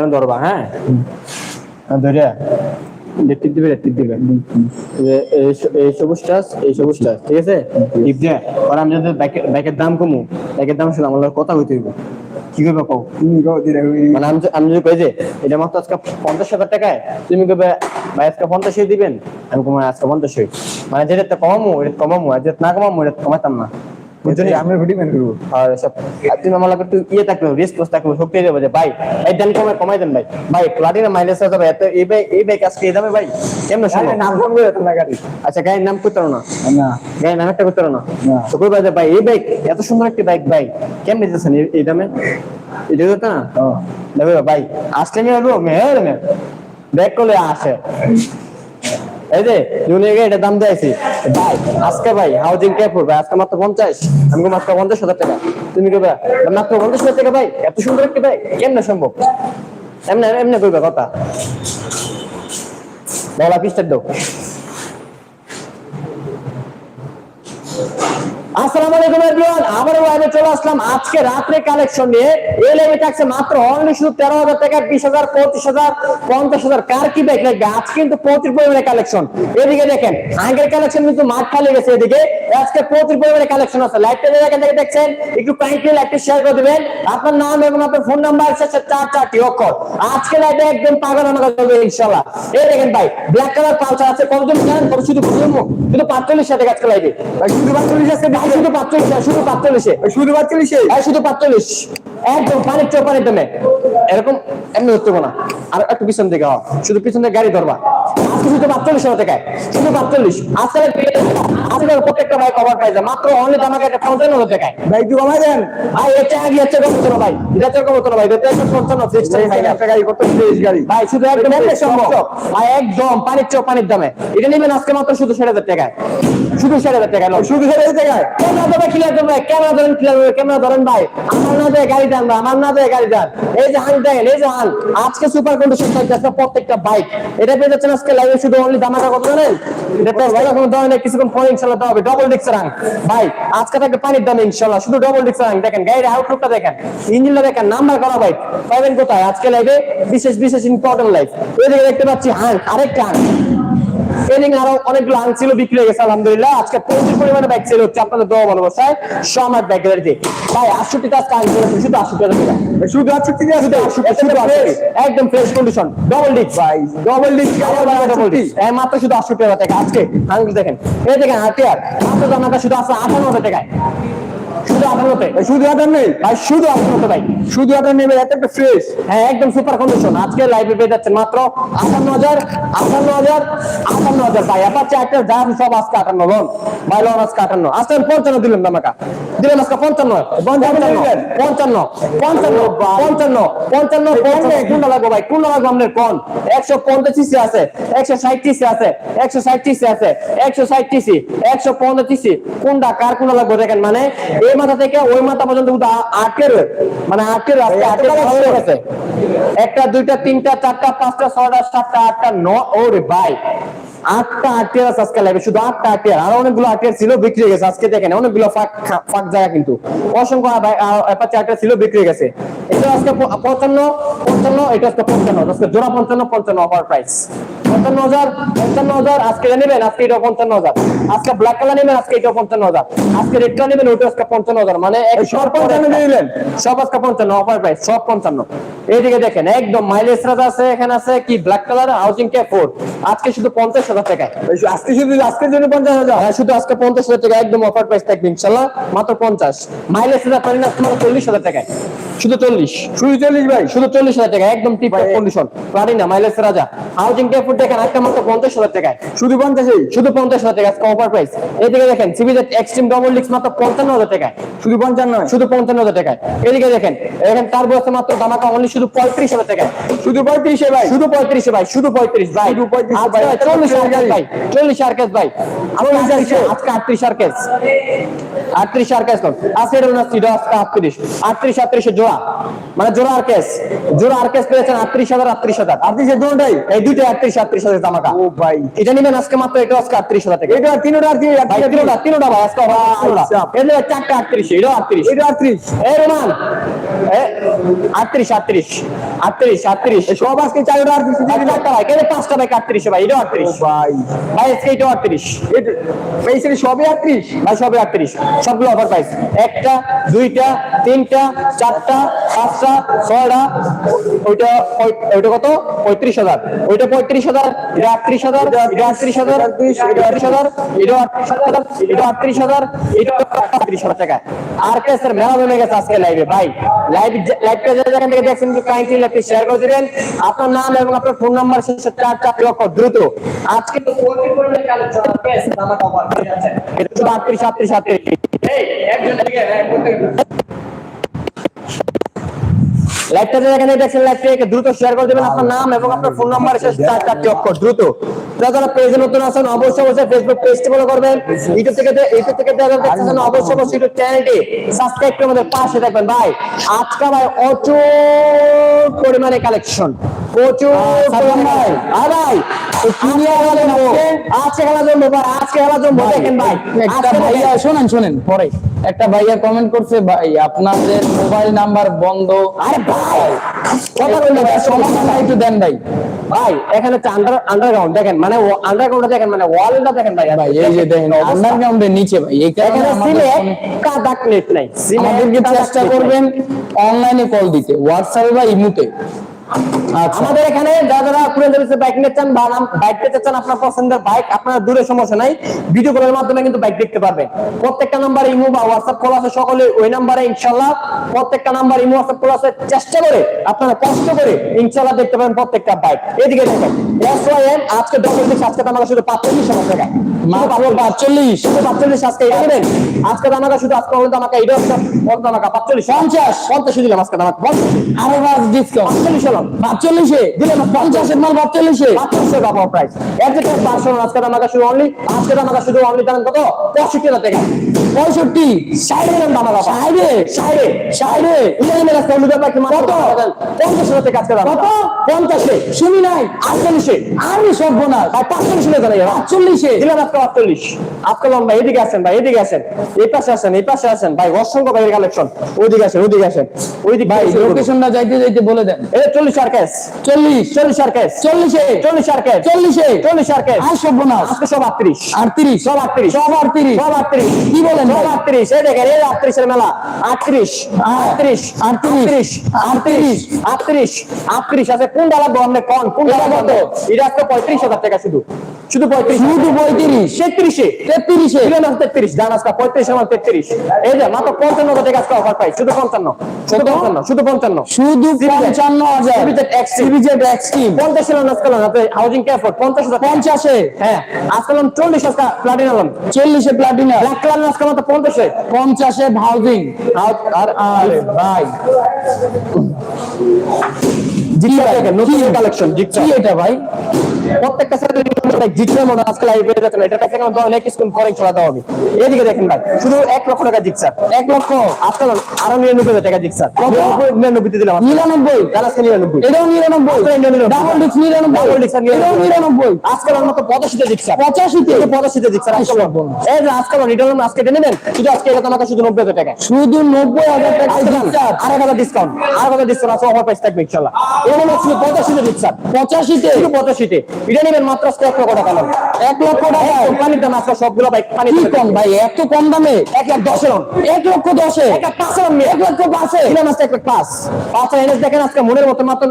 আমি ধরবা হ্যাঁ? ধরে দিবে দিবে। এই এই ঠিক আছে? টিপ দিয়ে। আর আমি যদি ব্যাকের ব্যাকের দাম কমু ব্যাকের দাম শুনে আমার কথা হইতে হইব। কি করবে কও? মানে আমি যদি কই যে এটা মাত্র আজকে পঞ্চাশ হাজার টাকায় তুমি কবে ভাই আজকে পঞ্চাশই দিবেন? আমি কমাই আজকে পঞ্চাশই মানে যেটা কমামু এটা কমামু আর যেটা না কমামো এটা কমাতাম না। বুঝছ নি? আমি ভিডিও ম্যান করব। আর সব আর আমার লাগে একটু ইয়ে শক্তি দেবো যে ভাই এই দাম কমাই কমাই দেন ভাই। ভাই প্লাটিনা মাইলেজ আছে ভাই এত এই ভাই এই বাইক আজকে এই দামে ভাই। কেমন শুনো নাম না গাড়ি আচ্ছা গাড়ির নাম করতে না? না। গাড়ির নাম একটা করতে না। তো কই ভাই এই বাইক এত সুন্দর একটা বাইক ভাই। কেমন দিতেছেন এই- দামে? এটা তো না? ও। ভাই আসলে মেয়ে হলো মেয়ের মেয়ে। ব্যাক করলে আসে। দাম দিয়েছি। ভাই, আজকে ভাই হাউজিং কে পড়বে? আজকে মাত্র পঞ্চাশ। আমি মাত্র পঞ্চাশ হাজার তুমি কবে মাত্র পঞ্চাশ হাজার ভাই? এত সুন্দর একটা ভাই, কেমনে সম্ভব? এমনি এমনি কইবে কথা। বলা পিস্টার দাও। আসসালামু আলাইকুম এভরিওয়ান আবারও লাইভে চলে আসলাম। আজকে রাত্রে কালেকশন নিয়ে এই লাইভে মাত্র অনলি শুধু তেরো হাজার টাকা, বিশ হাজার, পঁচিশ হাজার, পঞ্চাশ হাজার। কার কি ব্যাগ লাগবে? কিন্তু প্রচুর পরিমাণে কালেকশন এদিকে দেখেন, আগের কালেকশন কিন্তু মাঠ খালি গেছে এদিকে। আজকে প্রচুর পরিমাণে কালেকশন আছে। লাইভটা যে এখান থেকে দেখছেন একটু কাইন্ডলি লাইভটা শেয়ার করে দিবেন। আপনার নাম এবং আপনার ফোন নাম্বার শেষে চার চারটি অক্ষর। আজকে লাইভে একদম পাগল আমাকে যাবে ইনশাল্লাহ। এই দেখেন ভাই ব্ল্যাক কালার পালসার আছে। কতজন জানেন? কত শুধু শুধু পাঁচচল্লিশ টাকা আজকে লাইভে শুধু পাঁচচল্লিশ আজকে ভাই শুধু পাঁচচল্লিশ শুধু পাঁচচল্লিশে। শুধু পাঁচচল্লিশে? এই শুধু পাঁচচল্লিশ। একদম পানির চোখ পানির দামে। এরকম এমনি হবে না। আর একটু পিছন দিকে শুধু পিছন থেকে গাড়ি ধরবা। আজকে শুধু পাঁচচল্লিশ হাজার টাকায় শুধু পাঁচচল্লিশ আজকে আজকে প্রত্যেকটা বাইক কভার পাইছে মাত্র অনলি আমাকে একটা পঞ্চান্ন হাজার টাকায়। ভাই একটু কমাই দেন। ভাই এটা আগে হচ্ছে করো ভাই। এটা করো ভাই। এটা পঞ্চান্ন ভাই গাড়ি কত? ফ্রেশ গাড়ি। ভাই শুধু একদম ভাই একদম পানির চোখ পানির দামে। এটা নেবেন আজকে মাত্র শুধু ষাট হাজার টাকায়। শুধু ষাট হাজার টাকায়। শুধু সেটা জায়গায় ক্যামেরা ধরে ক্লিয়ার করবে ক্যামেরা ধরেন ক্লিয়ার ক্যামেরা ধরেন ভাই। আমার না দেয় গাড়ি টানবে আমার না দেয় গাড়ি টান এই যে দেখেন এই যে হান আজকে সুপার কন্ডিশন থাকছে প্রত্যেকটা বাইক এটা পেয়ে যাচ্ছেন আজকে লাইভে শুধু অনলি কত জানেন? ভাই, এখন কিছুক্ষণ পরে ইনশাআল্লাহ হবে। ডবল ডিক্স রাং ভাই, আজকে থাকে পানির দাম ইনশাআল্লাহ শুধু ডবল ডিক্স দেখেন, গাড়ির আউটলুকটা দেখেন। ইঞ্জিনটা দেখেন নাম্বার করা ভাই পাবেন কোথায়? আজকে লাইভে বিশেষ বিশেষ ইম্পর্টেন্ট লাইফ এদিকে দেখতে পাচ্ছি হান আরেকটা ট্রেনিং আরও অনেকগুলো আং ছিল বিক্রি হয়ে গেছে আলহামদুলিল্লাহ। আজকে প্রচুর পরিমাণে ব্যাগ সেল হচ্ছে আপনাদের দোয়া ভালোবাসায় সমাজ ব্যাগ গ্যালারিতে ভাই আটষট্টি টাকা আং করেছে শুধু আটষট্টি টাকা। শুধু আটষট্টি শুধু আটষট্টি, একদম ফ্রেশ কন্ডিশন ডবল ডিস্ক ভাই ডবল ডিস্ক ডবল ডিস্ক মাত্র শুধু আটষট্টি টাকা আজকে। আঙ্গুল দেখেন। এই দেখেন হাতিয়ার মাত্র দামটা শুধু আছে আঠান্ন হাজার টাকায়। শুধু শুধু নেই? ভাই শুধু ভাই। শুধু নেবে এত একটা ফ্রেশ হ্যাঁ একদম সুপার কন্ডিশন আজকে লাইভে পেয়ে যাচ্ছেন মাত্র আটান্ন হাজার আটান্ন হাজার আটান্ন হাজার। ভাই যা সব আজকে আটান্ন লোন ভাই লোন আজকে আটান্ন। আজকে পঞ্চান্ন দিলাম দামাকা দিলাম আজকে পঞ্চান্ন। পঞ্চান্ন পঞ্চান্ন পঞ্চান্ন পঞ্চান্ন পঞ্চান্ন কোনটা লাগবে ভাই কোনটা লাগবে আপনার কোন? একশো পঞ্চাশ সিসি আছে একশো ষাট সিসি আছে একশো ষাট সিসি আছে একশো ষাট সিসি একশো পঞ্চাশ সিসি কোনটা কার লাগবে দেখেন মানে এই মাথা থেকে ওই মাথা পর্যন্ত কিন্তু আটকে রয়ে মানে আটকে রয়ে আজকে আটকে গেছে একটা দুইটা তিনটা চারটা পাঁচটা ছয়টা সাতটা আটটা ন ওরে ভাই। আটটা আটিয়ার আজকে লাগবে শুধু আটটা আটিয়ার আর অনেকগুলো আটিয়ার ছিল বিক্রি হয়ে গেছে। আজকে দেখেন অনেকগুলো ফাঁক ফাঁক জায়গা কিন্তু। অসংখ্য অ্যাপাচি আটিয়ার ছিল বিক্রি হয়ে গেছে। এটা আজকে পঞ্চান্ন পঞ্চান্ন এটা আজকে পঞ্চান্ন আজকে জোড়া পঞ্চান্ন পঞ্চান্ন অফার প্রাইস পঞ্চান্ন হাজার পঞ্চান্ন হাজার আজকে নেবেন আজকে এটা পঞ্চান্ন হাজার। আজকে ব্ল্যাক কালার নেবেন আজকে এটা পঞ্চান্ন হাজার। আজকে রেড কালার নেবেন ওটা আজকে পঞ্চান্ন হাজার। মানে সব পঞ্চান্ন সব আজকে পঞ্চান্ন অফার প্রাইস সব পঞ্চান্ন। এইদিকে দেখেন একদম মাইলেজ রাজ আছে এখানে আছে কি ব্ল্যাক কালার হাউজিং কে ফোর আজকে শুধু পঞ্চাশ হাজার টাকায়। আজকে শুধু আজকের জন্য পঞ্চাশ হাজার? হ্যাঁ, শুধু আজকে পঞ্চাশ হাজার টাকা একদম অফার প্রাইস থাকবে ইনশাল্লাহ মাত্র পঞ্চাশ। মাইলেজ রাজা পারি না তোমার চল্লিশ হাজার টাকায়। শুধু চল্লিশ। শুধু চল্লিশ ভাই। শুধু চল্লিশ হাজার টাকা একদম টিপ কন্ডিশন পারি না মাইলেজ রাজা। হাউজিং দেখেন একটা মাত্র পঞ্চাশ হাজার টাকায়। শুধু পঞ্চাশেই শুধু পঞ্চাশ হাজার টাকা আজকে অফার প্রাইস এইদিকে দেখেন এক্সট্রিম ডবল লিক্স মাত্র পঞ্চান্ন হাজার টাকায়। শুধু পঞ্চান্ন শুধু পঞ্চান্ন হাজার টাকায়। এদিকে দেখেন এখানে তার বয়সে মাত্র দামাকা অনলি শুধু পঁয়ত্রিশ হাজার টাকায়। শুধু পঁয়ত্রিশে ভাই? শুধু পঁয়ত্রিশে ভাই শুধু পঁয়ত্রিশ ভাই। শুধু 35 ভাই, চল্লিশ আর ভাই। চল্লিশ আর কেস। ভাই আজকে আটত্রিশ- আর কেস। আটত্রিশ আর কেস আজকে আটত্রিশ। আটত্রিশ আটত্রিশে জোড়া মানে জোড়া আর কেস। জোড়া আর কেস পেয়েছেন আটত্রিশ হাজার আটত্রিশ হাজার। আটত্রিশে দুটাই এই দুইটা আটত্রিশ আটত্রিশ হাজার জামাকা ও ভাই। এটা নিবেন আজকে মাত্র এটা আজকে আটত্রিশ হাজার টাকা। এটা তিনটা আর কি ভাই তিনোটা তিনোটা ভাই আজকে চারটা আটত্রিশ এটা আটত্রিশ। এটা আটত্রিশ। এই রোমান। আটত্রিশ আটত্রিশ। আটত্রিশ আটত্রিশ। সব আজকে চারটা আটত্রিশ। চারটা ভাই কেন পাঁচটা ভাই আটত্রিশ ভাই? এটা আটত্রিশ। ভাই। ভাই আজকে এটা আটত্রিশ এই আটত্রিশ? ভাই সবে আটত্রিশ। সবগুলো অফার একটা দুইটা তিনটা চারটা পাঁচটা ছয়টা, ওইটা কত? পঁয়ত্রিশ হাজার। ওইটা পঁয়ত্রিশ হাজার, এটা হাজার এটা হাজার, এটা আটত্রিশ হাজার হাজার, এটা আটত্রিশ হাজার, এটা আর কে স্যার গেছে আজকে লাইভে ভাই লাইভ লাইভটা যেখান দেখছেন কাইন্ডলি লাইভটি শেয়ার করে আপনার নাম এবং আপনার ফোন নাম্বার শেষে চার চার লক্ষ দ্রুত। আজকে তো কোটি পরিমাণে কালেকশন একজন লাইভটা দ্রুত শেয়ার করে আপনার নাম এবং আপনার ফোন নাম্বার শেষ চার চারটি অক্ষর, দ্রুত। যারা পেজে নতুন আছেন, অবশ্যই অবশ্যই ফেসবুক পেজটি ফলো করবেন। ইউটিউব থেকে ইউটিউব থেকে যারা দেখছেন অবশ্যই অবশ্যই ইউটিউব চ্যানেলটি সাবস্ক্রাইব করে আমাদের পাশে থাকবেন। ভাই, আজকে ভাই অচুর পরিমাণে কালেকশন প্রচুর ভাই ভাই কি নিয়ে আজকে খেলা জমবো ভাই আজকে খেলা জমবো দেখেন ভাই। একটা ভাইয়া দেখেন। শোনেন শোনেন পরে। একটা ভাইয়া কমেন্ট করছে ভাই আপনাদের মোবাইল নাম্বার বন্ধ। আরে ভাই কথা বললে সমাধান একটু দেন ভাই। ভাই এখানে আন্ডার আন্ডারগ্রাউন্ড দেখেন মানে আন্ডারগ্রাউন্ড দেখেন মানে ওয়ালটা দেখেন ভাই ভাই এই যে দেখেন। আন্ডারগ্রাউন্ডের নিচে ভাই এখানে সিমে ফোনে- নেট নাই আমাদেরকে চেষ্টা করবেন অনলাইনে কল দিতে হোয়াটসঅ্যাপে বা ইমুতে। আমাদের এখানে যারা যারা বাইক নিতে চান বা বাইক পেতে চান আপনার পছন্দের বাইক আপনার দূরে সমস্যা নাই। ভিডিও কলের মাধ্যমে কিন্তু বাইক দেখতে পারবেন। প্রত্যেকটা নাম্বার ইমো বা হোয়াটসঅ্যাপ কল আছে সকলে ওই নাম্বারে ইনশাল্লাহ প্রত্যেকটা নাম্বার ইমো হোয়াটসঅ্যাপ কল আছে। চেষ্টা করে আপনারা কষ্ট করে ইনশাল্লাহ দেখতে প্রত্যেকটা বাইক। এদিকে দেখেন আজকে ডবল আজকে আমাকে শুধু পাঁচচল্লিশ হাজার টাকা। মাত্র পাঁচচল্লিশ। শুধু পাঁচচল্লিশ আজকে এটা নেবেন। আজকে দামাকা শুধু আজকে দামাকা এটা হচ্ছে কত দামাকা পাঁচচল্লিশ। পঞ্চাশ। পঞ্চাশ দিলাম আজকে পঞ্চাশ। আরও ডিসকাউন্ট হলো। পাঁচচল্লিশে দিলাম পঞ্চাশের মাল পাঁচচল্লিশে পাঁচশো টাকা প্রাইস এর যে পাঁচশো আজকে দামাকা শুধু অনলি আজকে দামাকা শুধু অনলি দাম কত? পঁয়ষট্টি হাজার টাকা। পঁয়ষট্টি। ষাট দিলাম দামাকা ষাটে ষাটে ষাটে ইলেভেন আজকে হলুদ পাখি কত? পঞ্চাশ হাজার টাকা আজকে দাম কত? পঞ্চাশে। শুনি নাই। আটচল্লিশে। আমি সর্বনাশ। ভাই পাঁচচল্লিশ হলে জানাই পাঁচচল্লিশে। দিলাম আজকে আটচল্লিশ আজকে লম্বা এদিকে আসেন ভাই এদিকে আসেন। এই পাশে আসেন এই পাশে আসেন। ভাই অসংখ্য ভাইয়ের কালেকশন ওইদিকে আসেন ওইদিকে আসেন। ওইদিকে ভাই লোকেশনটা যাইতে যাইতে বলে দেন। এটা চল্লিশ আর চল্লিশ। চল্লিশ আর ক্যাশ। চল্লিশে। চল্লিশ আর ক্যাশ। চল্লিশে। চল্লিশ আর ক্যাশ। আর সর্বনাশ। আজকে সব আটত্রিশ। আটত্রিশ। সব আটত্রিশ। সব আটত্রিশ। সব আটত্রিশ। কি বলেন সব আটত্রিশ। এই দেখেন এই আটত্রিশের মেলা। আটত্রিশ। আটত্রিশ। আটত্রিশ, আটত্রিশ। আটত্রিশ। আটত্রিশ। আছে। কোন ডালা গন্ডে কোন? কোন ডালা কত? এটা আজকে পঁয়ত্রিশ হাজার টাকা শুধু। শুধু পঁয়ত্রিশ শুধু পঁয়ত্রিশ। তেত্রিশে। তেত্রিশে। তেত্রিশ। দাম আজকে পঁয়ত্রিশ আমার তেত্রিশ। এই যে মাত্র পঞ্চান্ন টাকা আজকে অফার পাই। শুধু পঞ্চান্ন। শুধু পঞ্চান্ন। শুধু পঞ্চান্ন। শুধু পঞ্চান্ন হাজার। সিবিজেড এক্সট্রিম পঞ্চাশ আজকে হাউজিং ক্যাফোর্ড পঞ্চাশ হাজার পঞ্চাশে। হ্যাঁ। আজকে চল্লিশ আজকে প্লাটিনাম চল্লিশে প্লাটিনা ব্ল্যাক কালার আজকে মাত্র পঞ্চাশে। পঞ্চাশে ভাউজিং আর আর ভাই। নতুন কালেকশন জিক্সা এটা ভাই? প্রত্যেকটা সাথে জিক্সার মধ্যে আজকে লাইভ পেয়ে যাচ্ছেন এটা থেকে আমার অনেক স্কুল করে চলা দাও আমি এদিকে দেখেন ভাই শুধু এক লক্ষ টাকা জিক্সার এক লক্ষ আজকাল আরও নিরানব্বই হাজার টাকা জিক্সার নিরানব্বই দিলাম নিরানব্বই? তাহলে আজকে নিরানব্বই। এটাও নিরানব্বই? ডাবল ডিস্ক নিরানব্বই? ডাবল ডিক্সার এটাও নিরানব্বই? আজকাল আমার মতো পঁচাশিতে জিক্সার পঁচাশিতে? শুধু পঁচাশিতে জিক্সার আজকাল এই যে আজকাল হলো আজকে টেনে নেন শুধু আজকে এটা আমাকে শুধু নব্বই হাজার টাকা। শুধু নব্বই হাজার টাকা জিক্সার আর এক হাজার ডিসকাউন্ট আর এক হাজার ডিসকাউন্ট আছে অফার প্রাইস থাকবে ইনশাল্লাহ। এগুলো শুধু পঁচাশিতে দিচ্ছেন পঁচাশিতে? শুধু পঁচাশিতে। এটা নেবেন মাত্র এক লক্ষ টাকা নেন এক লক্ষ টাকা কোম্পানির দাম আজকে সবগুলো বাইক পানি কি কম ভাই? এত কম দামে? এক লাখ দশ এক লক্ষ দশে? এক লাখ পাঁচ এরন এক লক্ষ পাঁচে? দিলাম আজকে এক লাখ পাঁচ। পাঁচ এনএস দেখেন আজকে মনের মতো মাত্র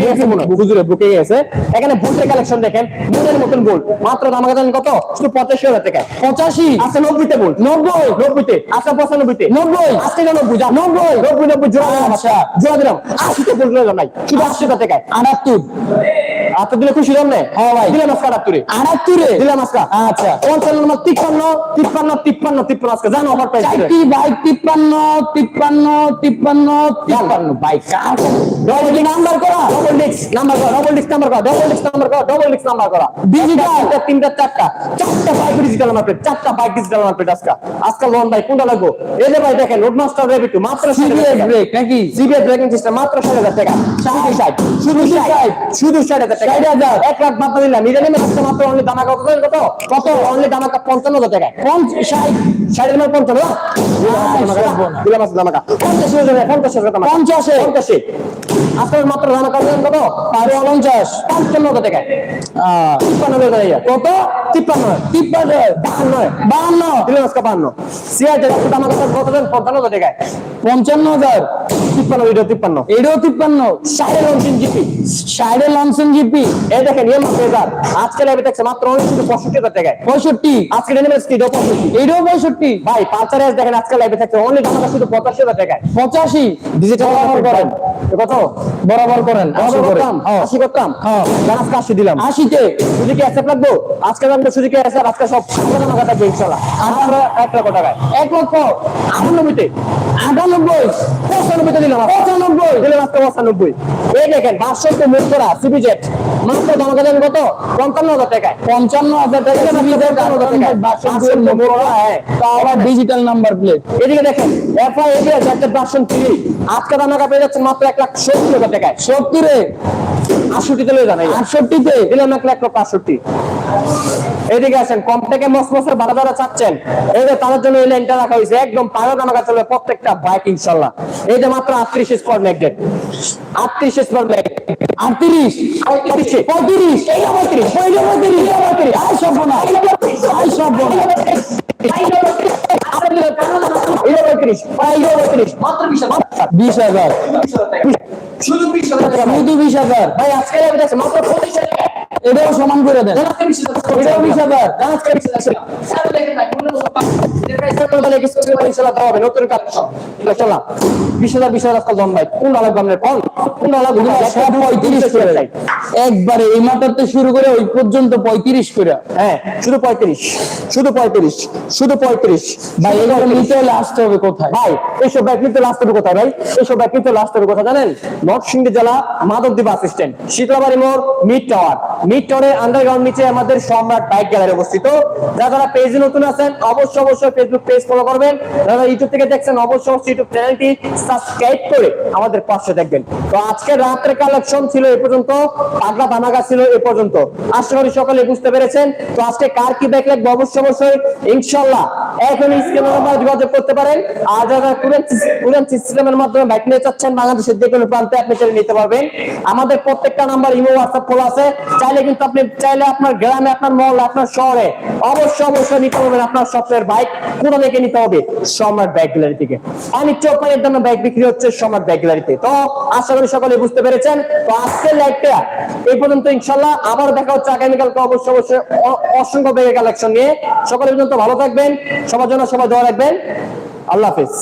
গেছে হয়, বুকে গেছে। এখানে বুটের কালেকশন দেখেন। মনের মতন বল মাত্র দাম জানেন কত? শুধু পঁচাশি হাজার টাকা। পঁচাশি? আজকে নব্বইতে বল নব্বই? নব্বইতে। আজকে পঁচানব্বইতে। নব্বই? আজকে নব্বই। যা নব্বই। নব্বই নব্বই জোড়া দিলাম। আচ্ছা। জোড়া দিলাম। আশিতে বলতে নাই শুধু আশি টাকা। আটাত্তর। আচ্ছা দিলে খুশি হন হ্যাঁ ভাই। দিলাম আজকে আটাত্তরে। আটাত্তরে? দিলাম আজকে। আচ্ছা। পঞ্চান্ন নম্বর তিপ্পান্ন তিপ্পান্ন তিপ্পান্ন তিপ্পান্ন আজকে। জানো অফার প্রাইস চারটি বাইক তিপ্পান্ন তিপ্পান্ন তিপ্পান্ন তিপ্পান্ন। বাইক ডবল ডিক্স নাম্বার করা ডবল ডিক্স নাম্বার করা। ডবল ডিক্স নাম্বার করা। ডবল ডিক্স নাম্বার করা। ডবল ডিক্স নাম্বার করা। একটা, তিনটা চারটা। চারটা বাইক ডিজিটাল নাম্বার প্লেট চারটা বাইক ডিজিটাল নাম্বার প্লেট আজকে। আজকে লোন ভাই কোনটা লাগবো? এই যে ভাই দেখেন রোড মাস্টার রেভিটু মাত্র সিবিএস ব্রেক নাকি? সিবিএস ব্রেকিং সিস্টেম মাত্র ষাট হাজার টাকা। শুধু ষাট শুধু ষাট শুধু ষাট হাজার টাকা। এক লাখ বাদ দিলাম। মাত্র অনলি দামা কত? কত? কত অনলি দামা পঞ্চান্ন হাজার টাকা। ষাট ষাট হাজার পঞ্চান্ন দিলাম আছে দামাকা পঞ্চাশ হাজার পঞ্চাশ হাজার পঞ্চাশে। পঞ্চাশে। আপনার মাত্র দামাকা দিলেন কত? পঞ্চাশ। পঞ্চান্ন হাজার টাকা। তিপ্পান্ন হাজার কত? তিপ্পান্ন তিপ্পান্ন বাহান্ন বাহান্ন। দিলাম আজকে বাহান্ন। কত? পঞ্চান্ন হাজার টাকায়। পঞ্চান্ন হাজার। তিপ্পান্ন ভিডিও তিপ্পান্ন। এটাও তিপ্পান্ন। সাড়ে লঞ্চিন জিপি। সাইডে লঞ্চন জিপি। এই দেখেন ইএম হাজার আজকে লাইভে দেখছে মাত্র শুধু পঁয়ষট্টি হাজার টাকায়। পঁয়ষট্টি? আজকে ডেলিভারি স্পিড পঁয়ষট্টি। এটাও পঁয়ষট্টি? ভাই পাঁচারে দেখেন আজকে লাইভে থাকছে অনলি দামটা শুধু পঁচাশি হাজার টাকায়। পঁচাশি? ডিজিটাল বরাবর করেন। কত বরাবর করেন আশি করে করতাম হ্যাঁ। আশি করতাম। হ্যাঁ। আজকে আশি দিলাম। আশিতে? সুজুকি অ্যাসেপ্ট লাগবো? আজকে দামটা সুজুকি অ্যাসেপ্ট আজকে সব টাকা থাকবে ইনশাল্লাহ এক লক্ষ টাকায়। এক লক্ষ? আটানব্বইতে আটানব্বই। পঁচানব্বইতে দিলাম পঁচানব্বই। দিলাম আজকে পঁচানব্বই। এই দেখেন বাসন্ত মুখ করা সিবি জেট মাত্র দেন কত? পঞ্চান্ন হাজার টাকায়। পঞ্চান্ন হাজার টাকা মাত্র ডিজিটাল নাম্বার প্লেট এদিকে দেখেন এফআই একটা ভার্সন থ্রি আজকে দামকা পেয়ে যাচ্ছে মাত্র এক লাখ সত্তর হাজার টাকায়। সত্তরে? আটষট্টিতে লয়ে জানাই আটষট্টিতে? দিলাম এক লাখ পাঁচষট্টি। এদিকে আসেন কম থেকে মস মসের বারো যারা চাচ্ছেন। এই যে তাদের জন্য এই লাইনটা রাখা হয়েছে একদম পাগল দামাকা চলবে প্রত্যেকটা বাইক ইনশাল্লাহ। এই যে মাত্র আটত্রিশ স্পট ম্যাগনেট আটত্রিশ স্পট ম্যাগনেট আটত্রিশ পঁয়ত্রিশে পঁয়ত্রিশ পঁয়ত্রিশ পঁয়ত্রিশ পঁয়ত্রিশ আই সব না আই সব বিশ হাজার। শুধু বিশ হাজার। ভাই আজকে মাত্র পঁচিশ হাজার। এটাও সমান করে দেন। এটাও বিশ হাজার আজকে বিশ নতুন কাজ চলা বিশ হাজার বিশ হাজার আজকাল ভাই পঁয়ত্রিশ করে। একবারে এই মাথাতে শুরু করে ওই পর্যন্ত পঁয়ত্রিশ করে। হ্যাঁ শুধু পঁয়ত্রিশ। শুধু পঁয়ত্রিশ। শুধু পঁয়ত্রিশ। ভাই এগুলো নিতে হবে কোথায়? ভাই এইসব ব্যাগ নিতে লাস্ট হবে কোথায় ভাই? এইসব ব্যাগ নিতে লাস্ট হবে কোথায় জানেন? নরসিংদী জেলা মাধবদ্বীপ বাস স্ট্যান্ড। শীতলাবাড়ি মোড় মিড টাওয়ার। মিড টাওয়ারের আন্ডারগ্রাউন্ড নিচে আমাদের সম্রাট বাইক গ্যালারি অবস্থিত। যারা যারা পেজে নতুন আছেন অবশ্যই অবশ্যই ফেসবুক পেজ ফলো করবেন। যারা ইউটিউব থেকে দেখছেন, অবশ্যই ইউটিউব চ্যানেলটি সাবস্ক্রাইব করে আমাদের পাশে দেখবেন। তো আজকে রাত্রে কালেকশন ছিল এ পর্যন্ত, পাগলা দানাগা ছিল এ পর্যন্ত। আশা করি সকালে বুঝতে পেরেছেন। তো আজকে কার কি ব্যাগ লাগবে? অবশ্যই অবশ্যই ইনশাল্লাহ এখন স্ক্রিনের নাম্বার যোগাযোগ করতে পারেন। আর যারা সিস্টেমের মাধ্যমে নিয়ে চাচ্ছেন, বাংলাদেশের যে কোনো প্রান্তে আপনি চাইলে নিতে পারবেন। আমাদের প্রত্যেকটা নাম্বার ইমো হোয়াটসঅ্যাপ খোলা আছে। চাইলে কিন্তু আপনি, চাইলে আপনার গ্রামে, আপনার মহল আপনার শহরে, অবশ্যই অবশ্যই নিতে পারবেন আপনার স্বপ্নের বাইক কোথা থেকে নিতে হবে? সম্রাট বাইক গ্যালারি থেকে। অনেক দামে বাইক বিক্রি হচ্ছে সম্রাট বাইক গ্যালারিতে তো আশা করি সকলে বুঝতে পেরেছেন। তো আজকের লাইভটা এই পর্যন্ত ইনশাল্লাহ আবার দেখা হচ্ছে আগামীকালকে অবশ্যই অবশ্যই অসংখ্য ব্যাগের কালেকশন নিয়ে। সকলে পর্যন্ত ভালো থাকবেন। সবার জন্য সবাই দোয়া রাখবেন। আল্লাহ হাফিজ।